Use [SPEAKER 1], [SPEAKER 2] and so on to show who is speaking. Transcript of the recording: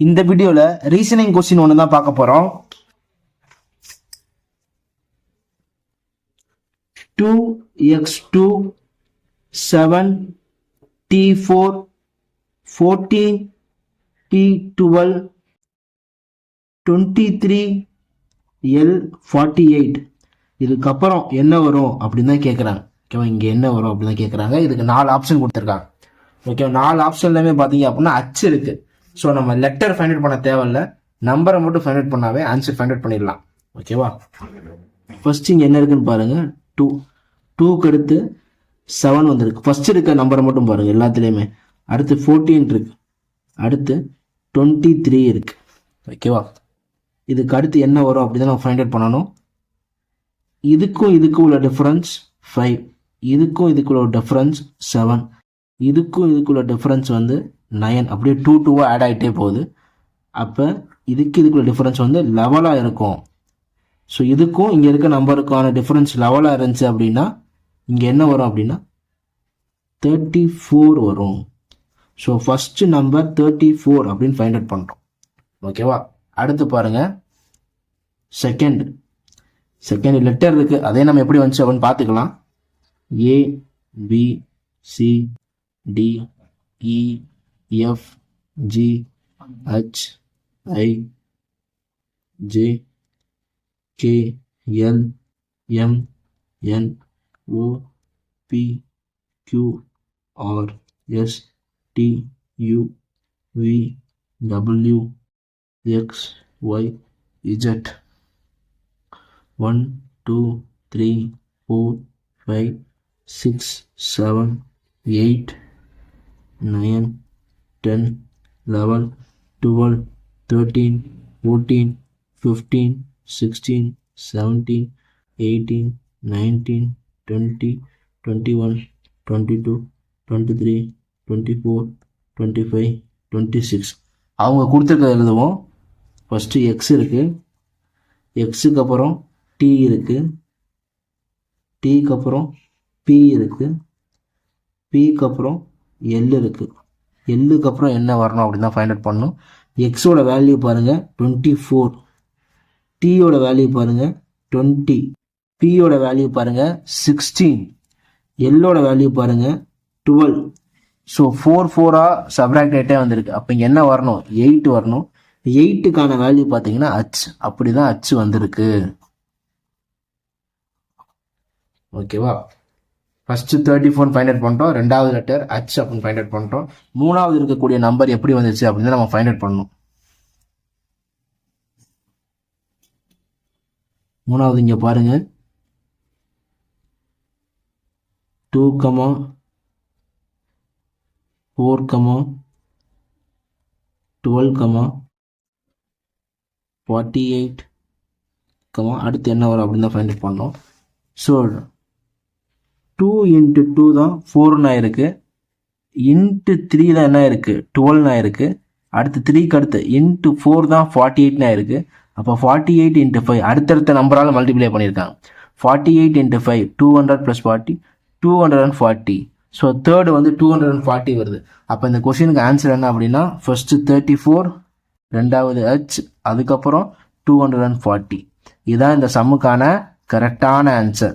[SPEAKER 1] இந்த வீடியோவில் reasoning question ஒன்று தான் பார்க்க போகிறோம் two X two seven T four fourteen T twelve twenty three L forty eight இதுக்கப்புறம் என்ன வரும் அப்படின்னு தான் கேட்குறாங்க ஓகேவா இங்கே என்ன வரும் அப்படின்னு தான் கேட்குறாங்க இதுக்கு நாலு ஆப்ஷன் கொடுத்துருக்காங்க. ஓகேவா நாலு ஆப்ஷன்லையுமே பார்த்தீங்க அப்படின்னா அச்சு இருக்குது ஸோ நம்ம லெட்டர் ஃபைண்ட் அவுட் பண்ண தேவையில்ல. நம்பரை மட்டும் ஃபைண்ட் அவுட் பண்ணாவே ஆன்சர் ஃபைண்ட் அவுட் பண்ணிடலாம். ஓகேவா ஃபர்ஸ்ட் இங்கே என்ன இருக்குன்னு பாருங்க. டூ டூக்கு அடுத்து செவன் வந்திருக்கு. ஃபர்ஸ்ட் இருக்க நம்பரை மட்டும் பாருங்கள் எல்லாத்துலேயுமே. அடுத்து ஃபோர்டீன் இருக்கு. அடுத்து டுவெண்ட்டி த்ரீ இருக்கு ஓகேவா இதுக்கு அடுத்து என்ன வரும் அப்படி தான் நம்ம ஃபைண்ட் அவுட் பண்ணணும். இதுக்கும் இதுக்கும் உள்ள டிஃப்ரென்ஸ் ஃபைவ் இதுக்கும் இதுக்குள்ள டிஃப்ரென்ஸ் செவன் இதுக்கும் இதுக்குள்ள டிஃப்ரென்ஸ் வந்து நயன் அப்படியே டூ டூவாக ஆட் ஆகிட்டே போகுது. அப்போ இதுக்கு இதுக்குள்ள டிஃப்ரென்ஸ் வந்து லெவலாக இருக்கும். ஸோ இதுக்கும் இங்கே இருக்க நம்பருக்கான டிஃப்ரென்ஸ் லெவலாக இருந்துச்சு அப்படின்னா இங்கே என்ன வரும் அப்படின்னா தேர்ட்டி ஃபோர் வரும். So first number thirty four அப்படின்னு ஃபைண்ட் அவுட் பண்ணுறோம் ஓகேவா அடுத்து பாருங்கள் செகண்ட் செகண்ட் லெட்டர் இருக்குது அதே நம்ம எப்படி வந்துச்சு அப்படின்னு பார்த்துக்கலாம். A B C D E F G H I J K L M N O P Q R S T U V W X Y Z one two three four five six seven eight nine ten eleven twelve thirteen fourteen fifteen sixteen seventeen eighteen nineteen twenty twenty one twenty two twenty three twenty four twenty five twenty six அவங்க கொடுத்துருக்க எழுதுவோம் first X இருக்குது எக்ஸுக்கு அப்புறம் D இருக்குது டீக்கு அப்புறம் B இருக்குது பிக்கு அப்புறம் எல் இருக்குது எல்லுக்கு அப்புறம் என்ன வரணும் அப்படின்னு தான் ஃபைண்ட் அவுட் பண்ணணும். எக்ஸோட வேல்யூ பாருங்கள் டுவெண்ட்டி ஃபோர் டீயோட வேல்யூ பாருங்கள் டுவெண்ட்டி பியோட வேல்யூ பாருங்கள் சிக்ஸ்டீன் எல்லோட வேல்யூ பாருங்கள் டுவெல் ஸோ ஃபோர் ஃபோராக சப்ராக்ட் ஆகிட்டே வந்திருக்கு. அப்போ இங்கே என்ன வரணும்? எயிட் வரணும். எயிட்டுக்கான வேல்யூ பார்த்தீங்கன்னா அச் அப்படி தான் அச்சு வந்திருக்கு. ஓகேவா first thirty four find out பண்ணிட்டோம். ரெண்டாவது லெட்டர் ஹச் அப்படின்னு ஃபைண்ட் அவுட் பண்ணிட்டோம். மூணாவது இருக்கக்கூடிய நம்பர் எப்படி வந்துச்சு அப்படின்னு நம்ம ஃபைண்ட் அவுட் பண்ணணும். மூணாவது இங்கே பாருங்க. Two comma four comma twelve comma forty eight comma அடுத்து என்ன வரும் அப்படின்னு தான் ஃபைண்ட் அவுட் பண்ணோம். ஸோ டூ இன்ட்டு டூ தான் ஃபோர்னு ஆயிருக்கு இன்ட்டு த்ரீ தான் என்ன ஆயிருக்கு டுவெல்னு ஆயிருக்கு அடுத்து த்ரீக்கு அடுத்து இன்ட்டு ஃபோர் தான் ஃபார்ட்டி எயிட்னு ஆயிருக்கு அப்போ ஃபார்ட்டி எயிட் இன்ட்டு ஃபைவ் அடுத்தடுத்த நம்பரால் மல்டிப்ளை பண்ணியிருக்காங்க. Forty eight into five two hundred plus forty two hundred and forty so third வந்து டூ ஹண்ட்ரட் அண்ட் ஃபார்ட்டி வருது. அப்போ இந்த கொஷினுக்கு ஆன்சர் என்ன அப்படின்னா ஃபஸ்ட்டு தேர்ட்டி ஃபோர் ரெண்டாவது ஹச் அதுக்கப்புறம் டூ ஹண்ட்ரட் அண்ட் ஃபார்ட்டி இதுதான் இந்த சம்முக்கான கரெக்டான answer